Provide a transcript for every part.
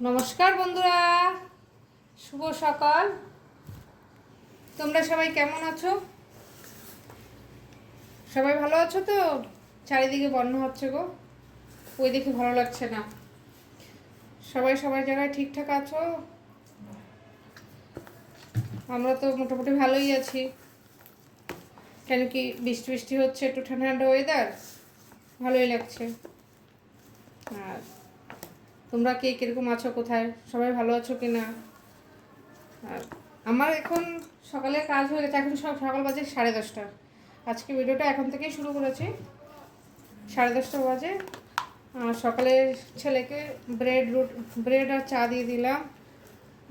নমস্কার বন্ধুরা। শুভ সকাল। তোমরা সবাই কেমন আছো? সবাই ভালো আছো তো? চারিদিকে বন্যা হচ্ছে গো। ওই দেখে ভালো লাগছে না। সবাই সবার জায়গায় ঠিকঠাক আছো? আমরা তো মোটামুটি ভালোই আছি। কেন কি বৃষ্টি বৃষ্টি হচ্ছে, একটু ঠান্ডা ঠান্ডা ওয়েদার ভালোই লাগছে। আর তোমরা কে কীরকম আছো, কোথায়? সবাই ভালো আছো কি না আর আমার এখন সকালে কাজ হয়ে গেছে, এখন সব সকাল বাজে সাড়ে দশটা। আজকে ভিডিওটা এখন থেকেই শুরু করেছি। সাড়ে দশটা বাজে। সকালে ছেলেকে ব্রেড রুট, ব্রেড আর চা দিয়ে দিলাম।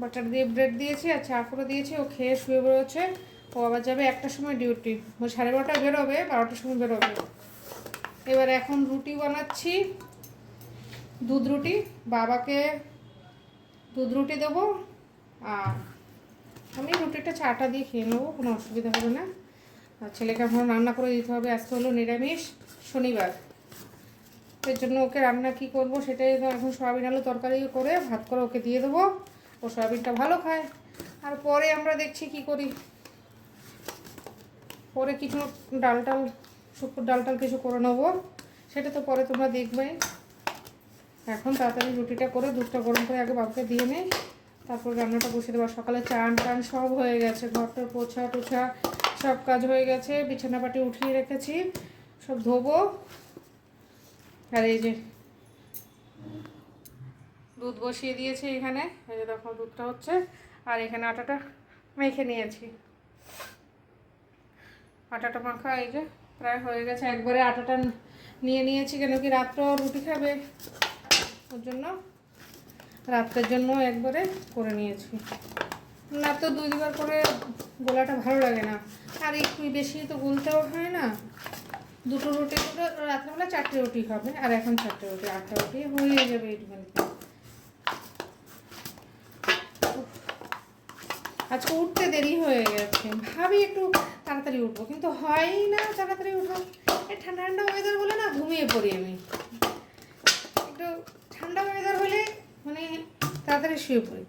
বাটার দিয়ে ব্রেড দিয়েছি আর চা করে দিয়েছি। ও খেয়ে শুয়ে বেরোচ্ছে ও আবার যাবে একটার সময় ডিউটি। ও সাড়ে বারোটায় বেরোবে, বারোটার সময় বেরোবে। এবার এখন রুটি বানাচ্ছি। দুধ রুটি, বাবাকে দুধ রুটি দেবো আর আমি রুটিটা চাটা দিয়ে খেয়ে নেব, কোনো অসুবিধা হবে না। আর ছেলেকে এখন রান্না করে দিতে হবে, আজকে হলো নিরামিষ শনিবার। এর জন্য ওকে রান্না কি করব সেটাই এখন সয়াবিন আলু তরকারি করে ভাত করে ওকে দিয়ে দেবো, ও সয়াবিনটা ভালো খায়। আর পরে আমরা দেখছি কি করি। পরে কিছু ডাল টাল শুকুর ডাল টাল কিছু করে নেব, সেটা তো পরে তোমরা দেখবে। এখন তাড়াতাড়ি রুটিটা করে দুধটা গরম করে আগে বাবুকে দিয়ে নেই তারপর রান্নাটা বসিয়ে দেবো। সকালে চান টান সব হয়ে গেছে। ঘরটা পোছা টোছা সব কাজ হয়ে গেছে। বিছানা পাটি উঠিয়ে রেখেছি। সব ধোবো। আর এই যে দুধ বসিয়ে দিয়েছি এখানে। এই যে দেখো দুধটা হচ্ছে। আর এখানে আটাটা মেখে নিয়েছি। আটাটা মাখা এই যে প্রায় হয়ে গেছে। একবারে আটাটা নিয়ে নিয়েছি কেন কি রাত্র রুটি খাবে। ওর জন্য রাত্রের জন্য একবারে করে নিয়েছি। না তো দুই দুবার করে গোলাটা ভালো লাগে না। আর একটু বেশি তো গুলতেও হয় না। দুটো রুটি করে রাত্রেবেলা চারটে রুটি হবে, আর এখন চারটে রুটি, আটটা রুটি হয়ে যাবে এইটুখানিতে আজকে উঠতে দেরি হয়ে গেছে। ভাবি একটু তাড়াতাড়ি উঠবো, কিন্তু হয়ই না তাড়াতাড়ি উঠবো। এই ঠান্ডা ঠান্ডা ওয়েদার বলে না, ঘুমিয়ে পড়ি আমি। একটু ঠান্ডা ওয়েদার হলে মানে তাড়াতাড়ি শুয়ে পড়ি।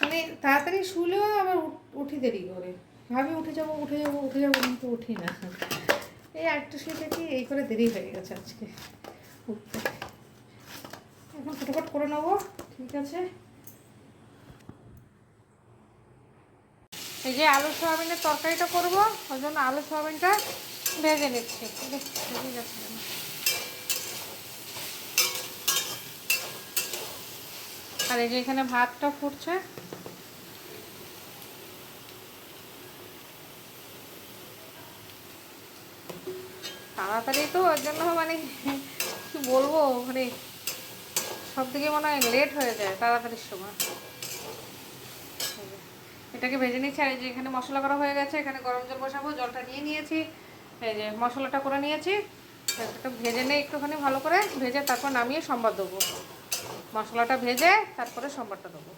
মানে তাড়াতাড়ি শুলেও আবার উঠ- দেরি করে। ভাবি উঠে যাব উঠে যাব উঠে যাব কিন্তু উঠি না। এই একটা শুয়ে থাকি এই করে দেরি হয়ে গেছে আজকে উঠতে। এখন ফটোফট করে নেব ঠিক আছে? এই যে আলু সোয়াবিনের তরকারিটা করব ওই জন্য আলু সোয়াবিনটা ভেজে নিচ্ছি। বেশ, ভেজে যাচ্ছে কেন? আর এই যে এখানে ভাতটা ফুটছে। তাড়াতাড়ি তো, ওর জন্য মানে কি বলব মানে সব দিকে মনে হয় লেট হয়ে যায় তাড়াতাড়ির সময়। এটাকে ভেজে নিচ্ছি, আর এই যে এখানে মশলা করা হয়ে গেছে, এখানে গরম জল বসাবো, জলটা নিয়ে নিয়েছি, এই যে মশলাটা করে নিয়েছি। এটা ভেজে নিয়ে একটুখানি ভালো করে, ভেজে তারপর নামিয়ে সম্বাদ দেবো। মশলাটা ভেজে তারপরে সম্বারটা দেবো।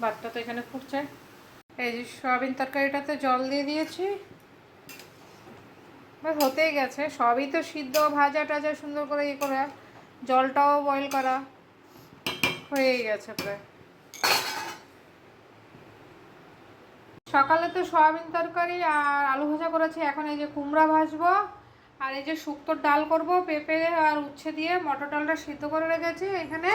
ভাতটা তো এখানে ফুটছে। এই যে সয়াবিন তরকারিটাতে জল দিয়ে দিয়েছি। ব্যাস, হতেই গেছে। সবই তো সিদ্ধ, ভাজা, টাজা, সুন্দর করে ইয়ে করা। জলটাও বয়েল করা। হয়েই গেছে প্রায়। সকালে তো সয়াবিন তরকারি আর আলু ভাজা করেছি। এখন এই যে কুমড়া ভাজবো। আর এই যে শুক্তোর ডাল করব, পেঁপে আর উচ্ছে দিয়ে মটর ডালটা সিদ্ধ করে রেখেছি এখানে।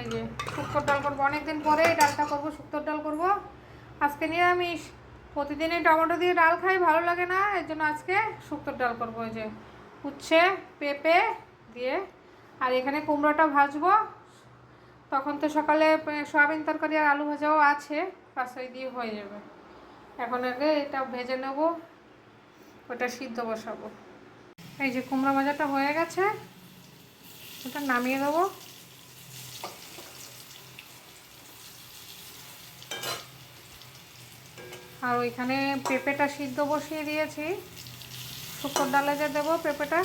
এই যে শুক্তোর ডাল করব, অনেকদিন পরে এই ডালটা করব, শুক্তোর ডাল করব। আজকে নিরামিষ প্রতিদিনই টমেটো দিয়ে ডাল খাই, ভালো লাগে না, এর জন্য আজকে শুক্তোর ডাল করব, এই যে উচ্ছে, পেঁপে দিয়ে। আর এখানে কুমড়োটা ভাজবো। তখন তো সকালে সয়াবিন তরকারি আর আলু ভাজাও আছে পাশাই দিয়ে হয়ে যাবে। এখন আগে এটা ভেজে নেব, ওটা সিদ্ধ বসাবো। এই যে কুমড়া ভাজাটা হয়ে গেছে, ওটা নামিয়ে দেবো। আর ওইখানে পেঁপেটা সিদ্ধ বসিয়ে দিয়েছি। শুকর ডালে যে দেবো পেঁপেটা।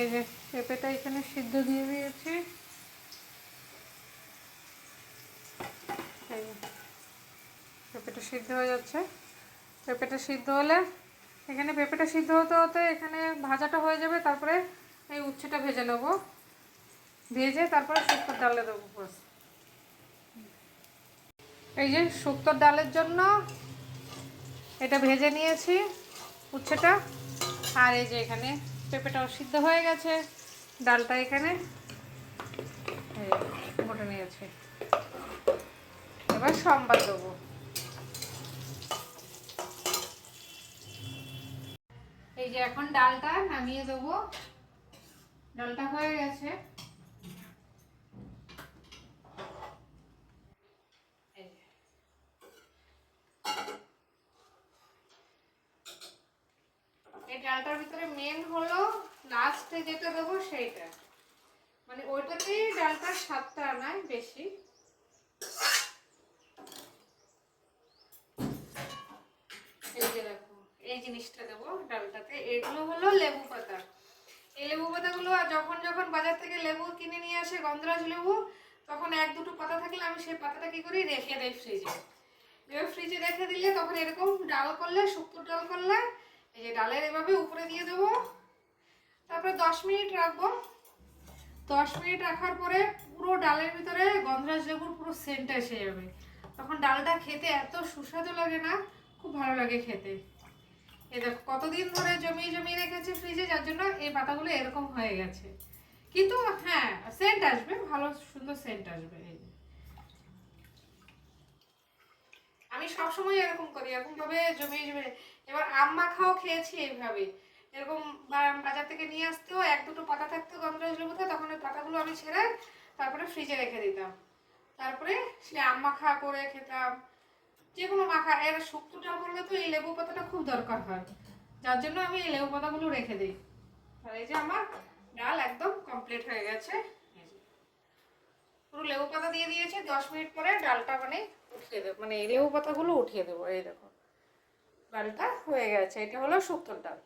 এই যে পেঁপেটা এখানে সিদ্ধ দিয়ে দিয়েছি। পেঁপেটা সিদ্ধ হয়ে যাচ্ছে। পেঁপেটা সিদ্ধ হলে, এখানে পেঁপেটা সিদ্ধ হতে হতে এখানে ভাজাটা হয়ে যাবে, তারপরে এই উচ্ছেটা ভেজে নেব। ভেজে তারপরে শুক্তোর ডালে দেবো বাস এই যে শুক্তোর ডালের জন্য এটা ভেজে নিয়েছি উচ্ছেটা। আর এই যে এখানে পেঁপেটাও সিদ্ধ হয়ে গেছে, ডালটা এখানে বটে নিয়েছি। এবার সম্বাদ দেবো। যে এখন ডালটা নামিয়ে দেবো। ডালটা হয়ে গেছে। ডালটার ভিতরে মেন হলো লাস্টে যেটা দেবো সেইটা। মানে ওইটাতেই ডালটার স্বাদটা আনায় বেশি এই যে দেখো এই জিনিসটা দেবো ডালটাতে। এগুলো হলো লেবু পাতা। এই লেবু পাতাগুলো যখন যখন বাজার থেকে লেবু কিনে নিয়ে আসে, গন্ধরাজ লেবু, তখন এক দুটো পাতা থাকলে আমি সেই পাতাটা কি করি, রেখে দেয় ফ্রিজে এবার ফ্রিজে রেখে দিলে তখন এরকম ডাল করলে শুক্তো ডাল করলে, এই যে ডালের এভাবে উপরে দিয়ে দেবো। তারপরে দশ মিনিট রাখব। দশ মিনিট রাখার পরে পুরো ডালের ভিতরে গন্ধরাজ লেবুর পুরো সেন্ট এসে যাবে। তখন ডালটা খেতে এত সুস্বাদু লাগে না, খুব ভালো লাগে খেতে। এ দেখো, কতদিন ধরে জমিয়ে জমিয়ে রেখেছে ফ্রিজে যার জন্য এই পাতাগুলো এরকম হয়ে গেছে। কিন্তু হ্যাঁ সেন্ট আসবে, ভালো, সুন্দর সেন্ট আসবে। এই। আমি সবসময় এরকম করি এরকম ভাবে জমিয়ে জমিয়ে। এবার আম মাখাও খেয়েছি এইভাবে। এরকম বাজার থেকে নিয়ে আসতেও এক দুটো পাতা থাকতো লেবুতে তখন ওই পাতাগুলো আমি ছেড়ে তারপরে ফ্রিজে রেখে দিতাম। তারপরে সে আম মাখা করে খেতাম। যে কোনো মাখা, এর শুক্তো ডাল করলে তো এই লেবু পাতাটা খুব দরকার হয়। যার জন্য আমি এই লেবু পাতাগুলো রেখে দিই। আর এই যে আমার ডাল একদম কমপ্লিট হয়ে গেছে। পুরো লেবু পাতা দিয়ে দিয়েছে, দশ মিনিট পরে ডালটা মানে উঠিয়ে দেবো মানে এই লেবু পাতাগুলো উঠিয়ে দেবো, এই দেখো। ডালটা হয়ে গেছে, এটা হলো শুক্তোর ডাল।